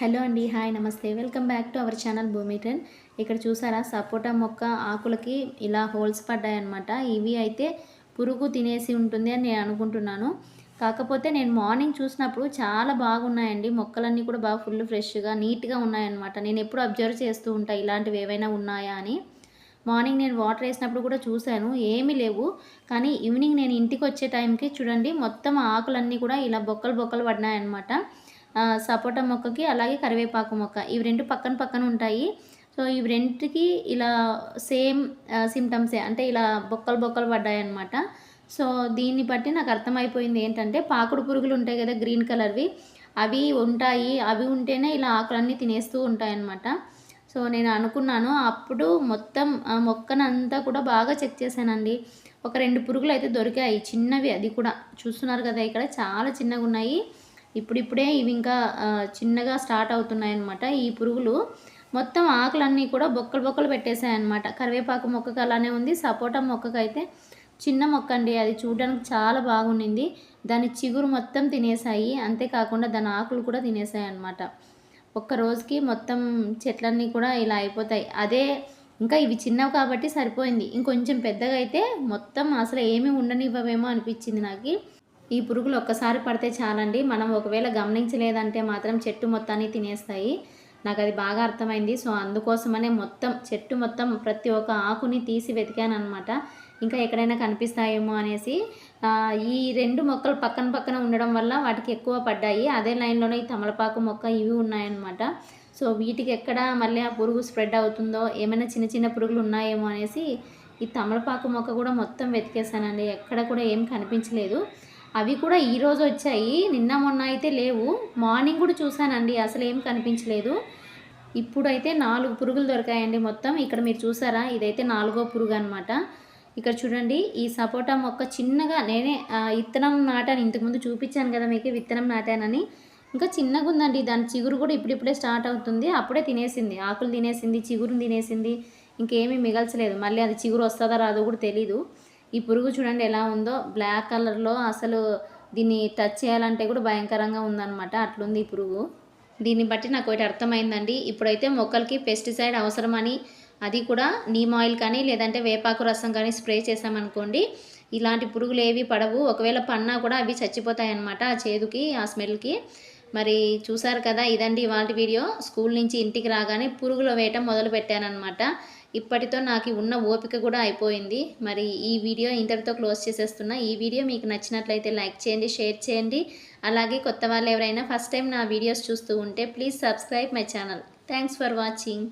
Hello అండి hi నమస్తే. Welcome back to our channel భూమిటన్ ఇక్కడ చూసారా సపోటా మొక్క ఆకులకి ఇలా హోల్స్ పడ్డాయన్నమాట. ఇవి అయితే పురుగు తినేసి ఉంటుంది అని నేను అనుకుంటున్నాను. కాకపోతే నేను మార్నింగ్ చూసినప్పుడు చాలా బాగున్నాయండి. మొక్కలన్నీ కూడా బాగా ఫుల్ ఫ్రెష్గా నీట్గా ఉన్నాయన్నమాట. నేను ఎప్పుడు అబ్జర్వ్ చేస్తూ ఉంటాను ఇలాంటివి ఏవైనా ఉన్నాయా అని. మార్నింగ్ నేను వాటర్ వేసినప్పుడు కూడా చూశాను ఏమీ లేవు. కానీ ఈవినింగ్ నేను ఇంటికి వచ్చే టైంకి చూడండి మొత్తం ఆకులన్నీ కూడా ఇలా బొక్కలు బొక్కలు పడినాయన్నమాట. సపోటా మొక్కకి అలాగే కరివేపాకు మొక్క. ఇవి రెండు పక్కన పక్కన ఉంటాయి. సో ఇవి రెంటికి ఇలా సేమ్ సిమ్టమ్సే అంటే ఇలా బొక్కలు బొక్కలు పడ్డాయి అనమాట సో దీన్ని బట్టి నాకు అర్థమైపోయింది ఏంటంటే పాకుడు పురుగులు ఉంటాయి కదా గ్రీన్ కలర్వి అవి ఉంటాయి. అవి ఉంటేనే ఇలా ఆకులన్నీ తినేస్తూ ఉంటాయన్నమాట. సో నేను అనుకున్నాను అప్పుడు మొత్తం ఆ మొక్కనంతా కూడా బాగా చెక్ చేశానండి. ఒక రెండు పురుగులు అయితే దొరికాయి. చిన్నవి అది కూడా. చూస్తున్నారు కదా ఇక్కడ చాలా చిన్నగా ఉన్నాయి ఇప్పుడిప్పుడే ఇవి ఇంకా చిన్నగా స్టార్ట్ అవుతున్నాయి అనమాట ఈ పురుగులు మొత్తం ఆకులన్నీ కూడా బొక్కలు బొక్కలు పెట్టేశాయన్నమాట. కరివేపాకు మొక్కకు అలానే ఉంది. సపోటా మొక్కకైతే చిన్న మొక్క అండి. అది చూడడానికి చాలా బాగుండింది. దాని చిగురు మొత్తం తినేసాయి అంతేకాకుండా దాని ఆకులు కూడా తినేసాయి అనమాట ఒక్క రోజుకి మొత్తం చెట్లన్నీ కూడా ఇలా అయిపోతాయి. అదే ఇంకా ఇవి చిన్నవి కాబట్టి సరిపోయింది. ఇంకొంచెం పెద్దగా అయితే మొత్తం అసలు ఏమీ ఉండనివ్వవేమో అనిపించింది నాకు. ఈ పురుగులు ఒక్కసారి పడితే చాలండి. మనం ఒకవేళ గమనించలేదంటే మాత్రం చెట్టు మొత్తాన్ని తినేస్తాయి. నాకు అది బాగా అర్థమైంది. సో అందుకోసమనే మొత్తం చెట్టు మొత్తం ప్రతి ఒక్క ఆకుని తీసి వెతికాను అనమాట ఇంకా ఎక్కడైనా కనిపిస్తాయేమో అనేసి ఈ రెండు మొక్కలు పక్కన పక్కన ఉండడం వల్ల వాటికి ఎక్కువ పడ్డాయి. అదే లైన్లోనే ఈ తమలపాకు మొక్క ఇవి ఉన్నాయన్నమాట. సో వీటికి ఎక్కడ మళ్ళీ ఆ పురుగు స్ప్రెడ్ అవుతుందో ఏమైనా చిన్న చిన్న పురుగులు ఉన్నాయేమో అనేసి ఈ తమలపాకు మొక్క కూడా మొత్తం వెతికేసానండి ఎక్కడ కూడా ఏం కనిపించలేదు. అవి కూడా ఈరోజు వచ్చాయి. నిన్న మొన్న అయితే లేవు. మార్నింగ్ కూడా చూశానండి. అసలు ఏం కనిపించలేదు. ఇప్పుడైతే నాలుగు పురుగులు దొరికాయండి మొత్తం. ఇక్కడ మీరు చూసారా? ఇదైతే నాలుగో పురుగు అనమాట ఇక్కడ చూడండి. ఈ సపోటా మొక్క చిన్నగా నేనే విత్తనం నాటాను. ఇంతకుముందు చూపించాను కదా మీకు విత్తనం నాటానని. ఇంకా చిన్నగా ఉందండి. దాని చిగురు కూడా ఇప్పుడిప్పుడే స్టార్ట్ అవుతుంది. అప్పుడే తినేసింది. ఆకులు తినేసింది చిగురుని తినేసింది. ఇంకేమీ మిగల్చలేదు. మళ్ళీ అది చిగురు వస్తుందా రాదో కూడా తెలీదు. ఈ పురుగు చూడండి ఎలా ఉందో. బ్లాక్ కలర్లో అసలు దీన్ని టచ్ చేయాలంటే కూడా భయంకరంగా ఉందన్నమాట. అట్లుంది ఈ పురుగు. దీన్ని బట్టి నాకు ఒకటి అర్థమైందండి. ఇప్పుడైతే మొక్కలకి పెస్టిసైడ్ అవసరమని అది కూడా నీమ్ ఆయిల్ కానీ లేదంటే వేపాకు రసం కానీ స్ప్రే చేసామనుకోండి ఇలాంటి పురుగులు ఏవి పడవు. ఒకవేళ పన్నా కూడా అవి చచ్చిపోతాయి అన్నమాట ఆ చేదుకి ఆ స్మెల్కి మరి చూసారు కదా ఇదండి ఇవాళ వీడియో. స్కూల్ నుంచి ఇంటికి రాగానే పురుగులు వేయటం మొదలు పెట్టానమాట ఇప్పటితో నాకు ఉన్న ఓపిక కూడా అయిపోయింది. మరి ఈ వీడియో ఇంతటితో క్లోజ్ చేసేస్తున్నా. ఈ వీడియో మీకు నచ్చినట్లయితే లైక్ చేయండి షేర్ చేయండి. అలాగే కొత్త వాళ్ళు ఎవరైనా ఫస్ట్ టైం నా వీడియోస్ చూస్తూ ఉంటే please subscribe my channel. Thanks for watching.